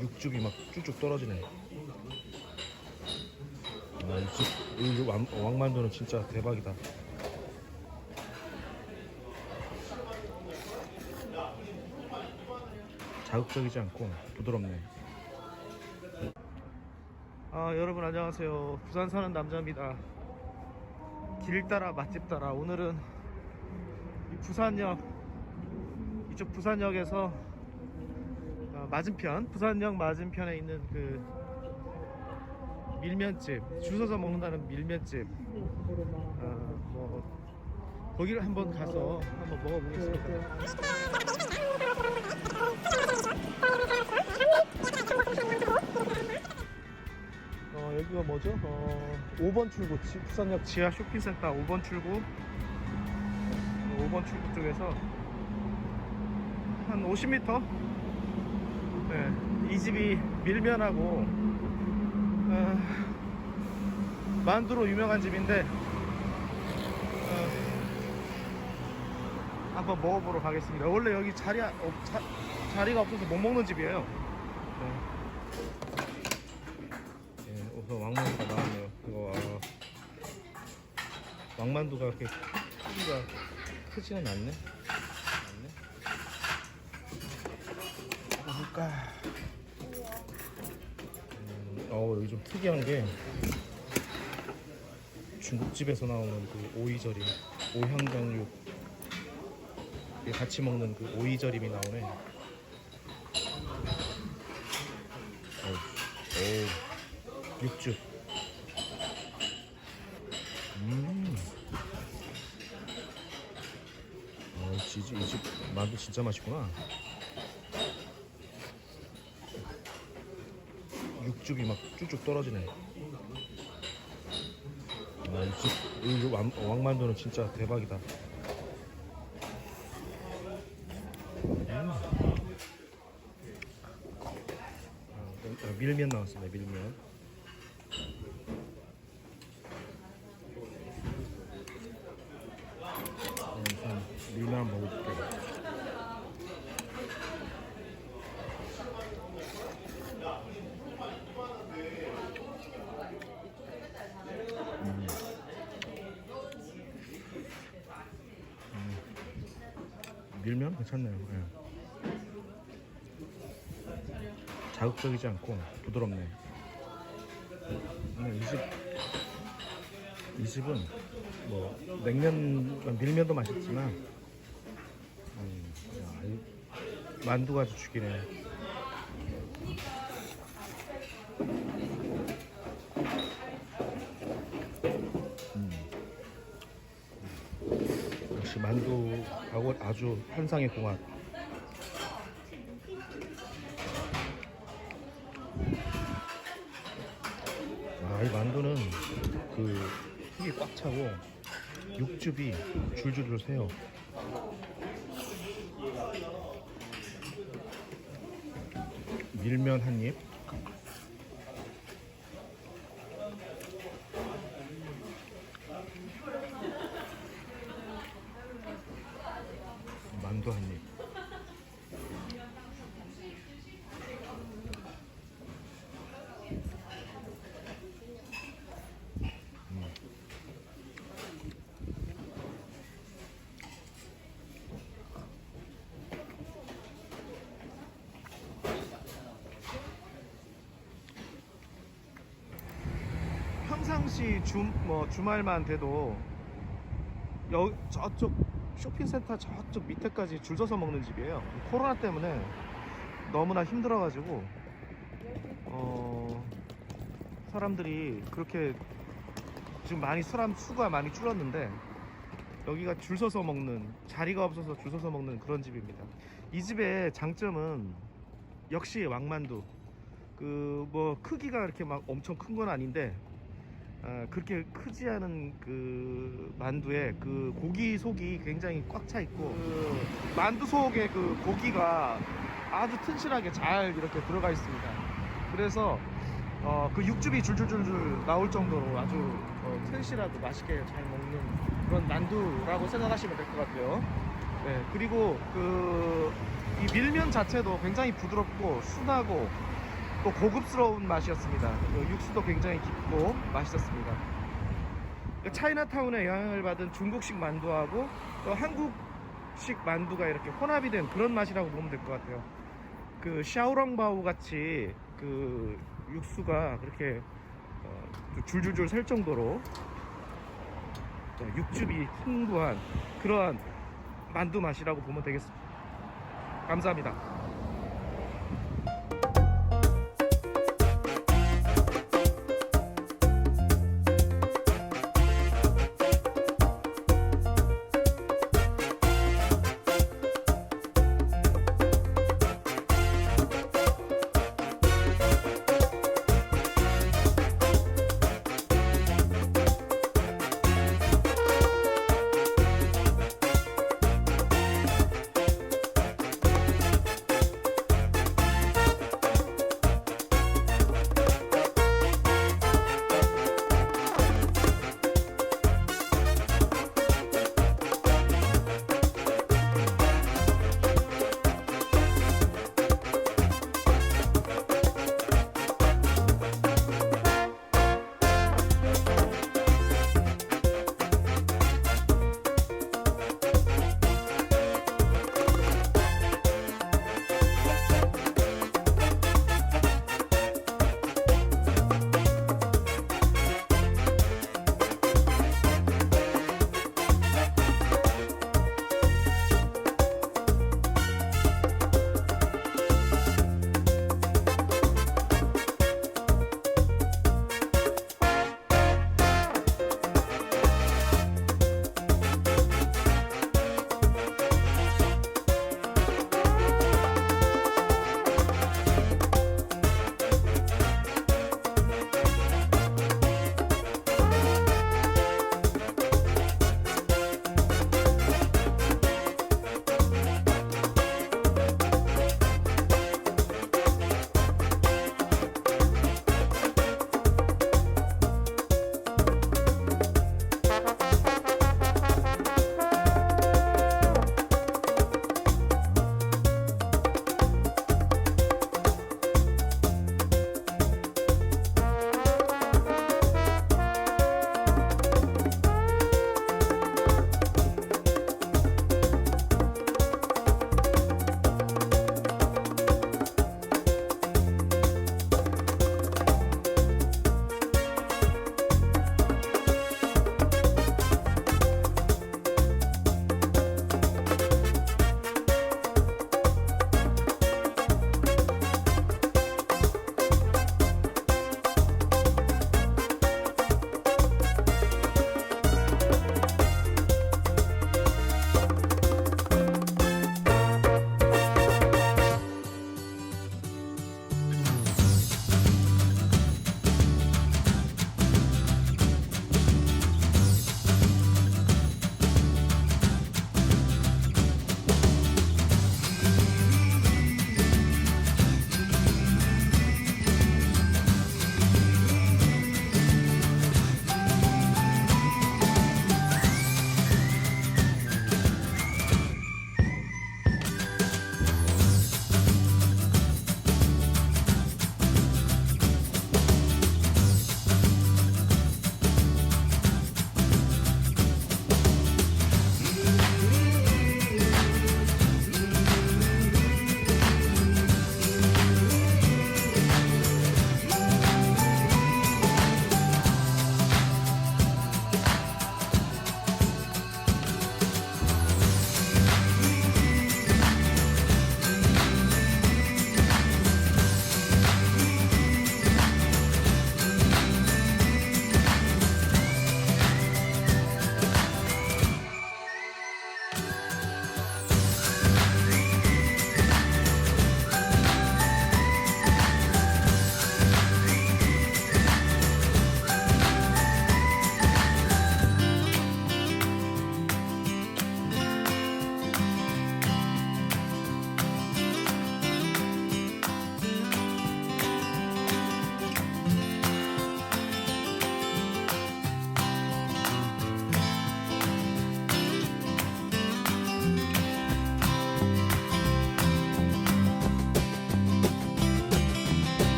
육즙이 막 쭉쭉 떨어지네. 아, 육즙, 이 왕, 왕만두는 진짜 대박이다. 자극적이지 않고 부드럽네. 아, 여러분 안녕하세요. 부산 사는 남자입니다. 길 따라 맛집 따라 오늘은 이 부산역 이쪽 부산역에서 어, 맞은편 부산역 맞은편에 있는 그 밀면집 줄 서서 먹는다는 밀면집 어, 뭐 거기를 한번 가서 한번 먹어보겠습니다. 어, 여기가 뭐죠? 어, 5번 출구 지- 부산역 지하 쇼핑센터 5번 출구 5번 출구 쪽에서 한 50m 네, 이 집이 밀면하고 어, 만두로 유명한 집인데 어, 한번 먹어보러 가겠습니다 원래 여기 자리, 어, 자, 자리가 없어서 못 먹는 집이에요 네. 예, 우선 왕만두가 나왔네요. 이거 아, 왕만두가 그렇게 크기가 크지는. 않네. 볼까? 음, 어 여기 좀 특이한 게 중국집에서 나오는 그 오이절임, 오향장육 이게 같이 먹는 그 오이절임이 나오네. 오, 오. 육즙. 음. 어, 지지, 이집 만두 진짜 맛있구나. 육즙이 막 쭉쭉 떨어지네. 아, 이 집, 이 왕, 왕만두는 진짜 대박이다. 음. 아, 밀면 나왔습니다, 밀면. 괜찮네요. 예. 자극적이지 않고 부드럽네. 음, 이 집, 이 집은 뭐 냉면, 밀면도 맛있지만 음, 야, 이 만두가 아주 죽이네. 역시 만두하고 아주 환상의 궁합. 아, 이 만두는 그 흙이 꽉 차고 육즙이 줄줄줄 새요. 밀면 한 입. 만두 한 입. 평상시 주, 뭐 주말만 돼도 여, 저쪽 쇼핑센터 저쪽 밑에까지 줄 서서 먹는 집이에요. 코로나 때문에 너무나 힘들어가지고 어, 사람들이 그렇게 지금 많이 사람 수가 많이 줄었는데 여기가 줄 서서 먹는 자리가 없어서 줄 서서 먹는 그런 집입니다. 이 집의 장점은 역시 왕만두. 그 뭐 크기가 이렇게 막 엄청 큰 건 아닌데 아, 그렇게 크지 않은 그 만두에 그 고기 속이 굉장히 꽉 차 있고 그 만두 속에 그 고기가 아주 튼실하게 잘 이렇게 들어가 있습니다. 그래서 어, 그 육즙이 줄줄줄줄 나올 정도로 아주 어, 튼실하고 맛있게 잘 먹는 그런 만두라고 생각하시면 될 것 같아요. 네, 그리고 그 이 밀면 자체도 굉장히 부드럽고 순하고 또 고급스러운 맛이었습니다. 그 육수도 굉장히 깊고 맛있었습니다. 그 차이나타운에 영향을 받은 중국식 만두하고 또 한국식 만두가 이렇게 혼합이 된 그런 맛이라고 보면 될 것 같아요. 그 샤오롱바오 같이 그 육수가 그렇게 어, 줄줄줄 셀 정도로 자, 육즙이 풍부한 그러한 만두 맛이라고 보면 되겠습니다. 감사합니다.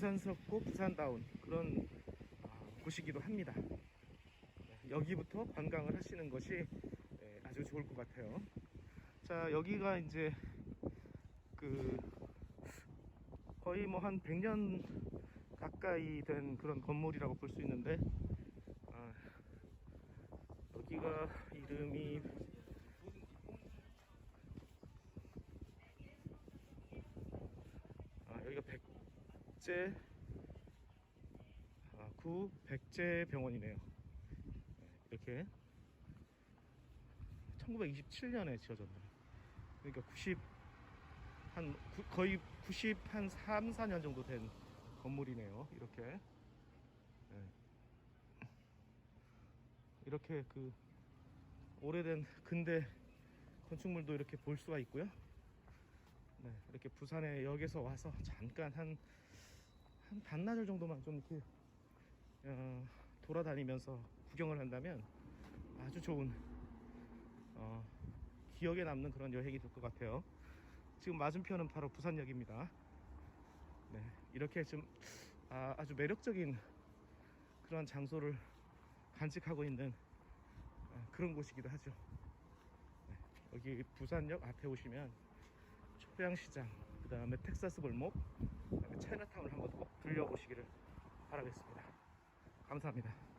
부산스럽고 부산다운 그런 아, 곳이기도 합니다. 네, 여기부터 관광을 하시는 것이 예, 아주 좋을 것 같아요. 자 여기가 이제 그 거의 뭐 한 100년 가까이 된 그런 건물이라고 볼 수 있는데 아, 여기가 이름이 아, 여기가 백제 아, 구 백제 병원이네요. 네, 이렇게 1927년에 지어졌네요. 그러니까 90 한 구- 거의 90 한 3, 4년 정도 된 건물이네요. 이렇게 네. 이렇게 그 오래된 근대 건축물도 이렇게 볼 수가 있고요. 네, 이렇게 부산에 역에서 와서 잠깐 한, 한 반나절 정도만 좀 이렇게 어, 돌아다니면서 구경을 한다면 아주 좋은 어, 기억에 남는 그런 여행이 될 것 같아요. 지금 맞은편은 바로 부산역입니다. 네, 이렇게 좀 아, 아주 매력적인 그런 장소를 간직하고 있는 아, 그런 곳이기도 하죠. 네, 여기 부산역 앞에 오시면 초량시장, 그 다음에 텍사스 골목, 차이나타운을 한번 꼭 들려보시기를 바라겠습니다. 감사합니다.